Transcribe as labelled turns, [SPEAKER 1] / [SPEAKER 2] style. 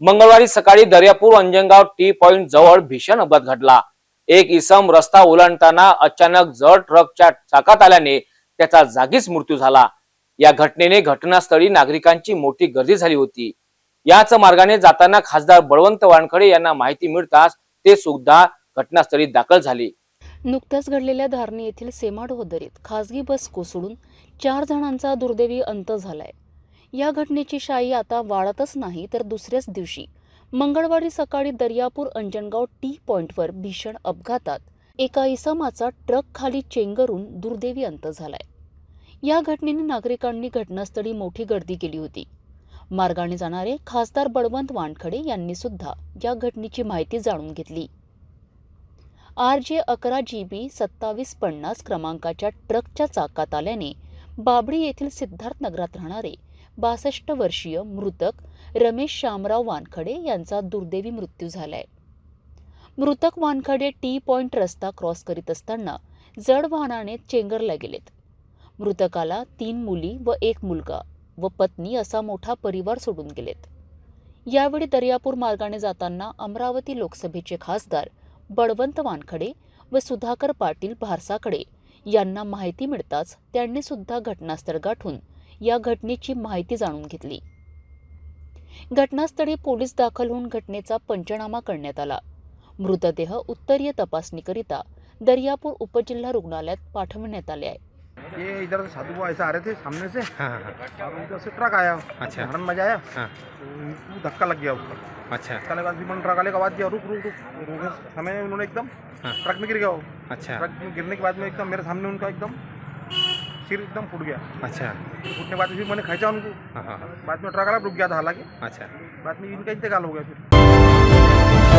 [SPEAKER 1] मंगळवारी सकाळी Daryapur Anjangaon T point जवळ भीषण अपघात घडला. एक इसम रस्ता ओलांडताना अचानक जड ट्रकच्या चाकात आल्याने त्याचा जागीच मृत्यू झाला. या घटनेने घटनास्थळी नागरिकांची मोठी गर्दी झाली होती. याच मार्गाने जाताना खासदार बळवंत वानखडे यांना माहिती मिळताच ते सुद्धा घटनास्थळी दाखल झाले.
[SPEAKER 2] नुकत्याच घडलेल्या धारणी येथील सेमाड होदरीत खासगी बस कोसळून चार जणांचा दुर्दैवी अंत झालाय. या घटनेची शाई आता वाढतच नाही तर दुसऱ्याच दिवशी. मंगळवारी सकाळी दर्यापूर अंजनगाव टी पॉइंटवर भीषण अपघातात एका इसमाचा ट्रक खाली चेंगरून दुर्दैवी अंत झालाय. या घटनेने नागरिकांनी घटनास्थळी मोठी गर्दी केली होती. मार्गाने जाणारे खासदार बळवंत वानखडे यांनी सुद्धा या घटनेची माहिती जाणून घेतली. आर जे अकरा जी बी सत्तावीस पन्नास क्रमांकाच्या ट्रकच्या चाकात आल्याने बाबडी येथील सिद्धार्थ नगरात राहणारे बासष्ट वर्षीय मृतक रमेश शामराव वानखडे यांचा दुर्दैवी मृत्यू झालाय. मृतक वानखडे टी पॉइंट रस्ता क्रॉस करीत असताना जड वाहनाने चेंगरला गेलेत. मृतकाला तीन मुली व एक मुलगा व पत्नी असा मोठा परिवार सोडून गेलेत. यावेळी दर्यापूर मार्गाने जाताना अमरावती लोकसभेचे खासदार बळवंत वानखडे व सुधाकर पाटील भारसाकडे यांना माहिती मिळताच त्यांनी सुद्धा घटनास्थळ गाठून या घटनेची माहिती जाणून घेतली. घटनास्थळी पोलीस दाखल होऊन घटनेचा पंचनामा करण्यात आला. मृतदेह उत्तरीय तपासणीकरिता दर्यापूर उपजिल्हा रुग्णालयात पाठवण्यात आले आहे.
[SPEAKER 3] ये इधर से साधु बाबा ऐसे आ रहे थे सामने से।
[SPEAKER 4] हाँ हाँ
[SPEAKER 3] और उधर से ट्रक आया।
[SPEAKER 4] अच्छा।
[SPEAKER 3] हरन में जाया।
[SPEAKER 4] हाँ।
[SPEAKER 3] तो धक्का लग गया उसका।
[SPEAKER 4] अच्छा।
[SPEAKER 3] धक्का लगा फिर मैंने ट्रक वाले का आवाज दिया रुक रुक रुक। से समय उन्होंने एकदम
[SPEAKER 4] हाँ।
[SPEAKER 3] ट्रक में गिर गया वो।
[SPEAKER 4] अच्छा।
[SPEAKER 3] ट्रक में गिरने के बाद में एकदम मेरे सामने उनका एकदम सिर एकदम फूट गया।
[SPEAKER 4] अच्छा।
[SPEAKER 3] फूटने के बाद फिर मैंने खींचा उनको।
[SPEAKER 4] हाँ हाँ।
[SPEAKER 3] बाद में ट्रक वाला रुक गया था हालांकि।
[SPEAKER 4] अच्छा।
[SPEAKER 3] बाद में इनका इंतकाल हो गया फिर।